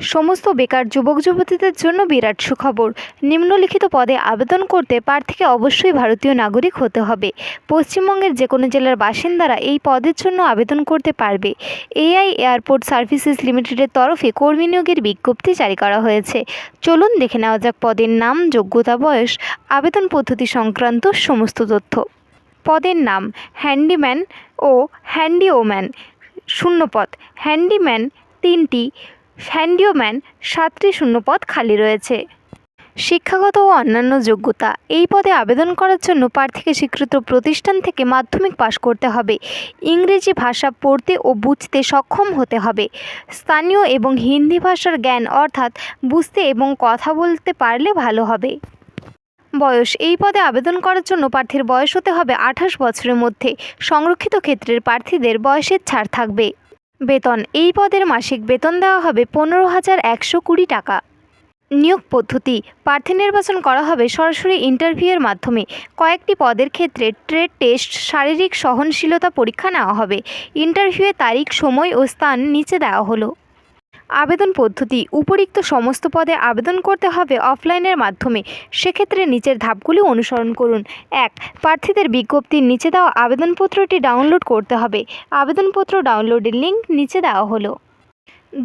সমস্ত বেকার যুবক যুবতীদের জন্য বিরাট সুখবর। নিম্নলিখিত পদে আবেদন করতে প্রার্থীকে অবশ্যই ভারতীয় নাগরিক হতে হবে। পশ্চিমবঙ্গের যে কোনো জেলার বাসিন্দারা এই পদের জন্য আবেদন করতে পারবে। এআই এয়ারপোর্ট সার্ভিসেস লিমিটেডের তরফে কর্মী নিয়োগের বিজ্ঞপ্তি জারি করা হয়েছে। চলুন দেখে নেওয়া যাক পদের নাম, যোগ্যতা, বয়স, আবেদন পদ্ধতি সংক্রান্ত সমস্ত তথ্য। পদের নাম, হ্যান্ডিম্যান ও হ্যান্ডি হ্যান্ডিওম্যান শূন্যপদ হ্যান্ডিম্যান তিনটি হ্যান্ডিওম্যান সাতটি শূন্যপদ খালি রয়েছে। শিক্ষাগত ও অন্যান্য যোগ্যতা, এই পদে আবেদন করার জন্য প্রার্থীকে স্বীকৃত প্রতিষ্ঠান থেকে মাধ্যমিক পাশ করতে হবে। ইংরেজি ভাষা পড়তে ও বুঝতে সক্ষম হতে হবে। স্থানীয় এবং হিন্দি ভাষার জ্ঞান, অর্থাৎ বুঝতে এবং কথা বলতে পারলে ভালো হবে। বয়স, এই পদে আবেদন করার জন্য প্রার্থীর বয়স হতে হবে আঠাশ বছরের মধ্যে। সংরক্ষিত ক্ষেত্রের প্রার্থীদের বয়সের ছাড় থাকবে। বেতন। এই পদের মাসিক বেতন দেওয়া হবে পনেরো হাজার একশো কুড়ি টাকা। নিয়োগ পদ্ধতি। প্রার্থী নির্বাচন করা হবে সরাসরি ইন্টারভিউয়ের মাধ্যমে। কয়েকটি পদের ক্ষেত্রে ট্রেড টেস্ট শারীরিক সহনশীলতা পরীক্ষা নেওয়া হবে। ইন্টারভিউয়ের তারিখ, সময় ও স্থান নিচে দেওয়া হলো। আবেদন পদ্ধতি, উপরিক্ত সমস্ত পদে আবেদন করতে হবে অফলাইনের মাধ্যমে। সেক্ষেত্রে নিচের ধাপগুলি অনুসরণ করুন। এক, প্রার্থীদের বিজ্ঞপ্তির নিচে দেওয়া আবেদনপত্রটি ডাউনলোড করতে হবে। আবেদনপত্র ডাউনলোডের লিঙ্ক নিচে দেওয়া হলো।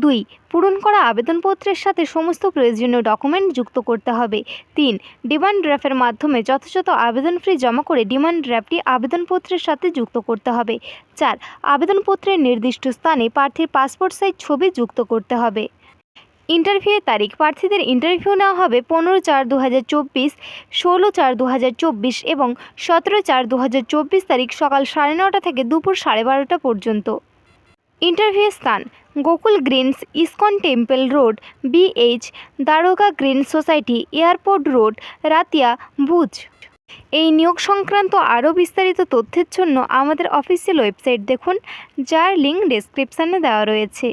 দুই, পূরণ করা আবেদনপত্রের সাথে সমস্ত প্রয়োজনীয় ডকুমেন্ট যুক্ত করতে হবে। তিন, ডিমান্ড ড্রাফটের মাধ্যমে যথাযথ আবেদন ফি জমা করে ডিমান্ড ড্রাফটটি আবেদনপত্রের সাথে যুক্ত করতে হবে। চার, আবেদনপত্রের নির্দিষ্ট স্থানে প্রার্থীর পাসপোর্ট সাইজ ছবি যুক্ত করতে হবে। ইন্টারভিউয়ের তারিখ, প্রার্থীদের ইন্টারভিউ নেওয়া হবে পনেরো চার দু হাজার চব্বিশ, ষোলো চার দু হাজার চব্বিশ এবং সতেরো চার দু হাজার চব্বিশ তারিখ সকাল সাড়ে নটা থেকে দুপুর সাড়ে বারোটা পর্যন্ত। ইন্টারভিউ স্থান Gokul greens ISKCON temple road BH দারোগা green society airport road, Ratiya, Bhuj. এই নিয়োগ সংক্রান্ত আরও বিস্তারিত তথ্যের জন্য আমাদের অফিসিয়াল ওয়েবসাইট দেখুন, যার লিঙ্ক ডেসক্রিপশানে দেওয়া রয়েছে।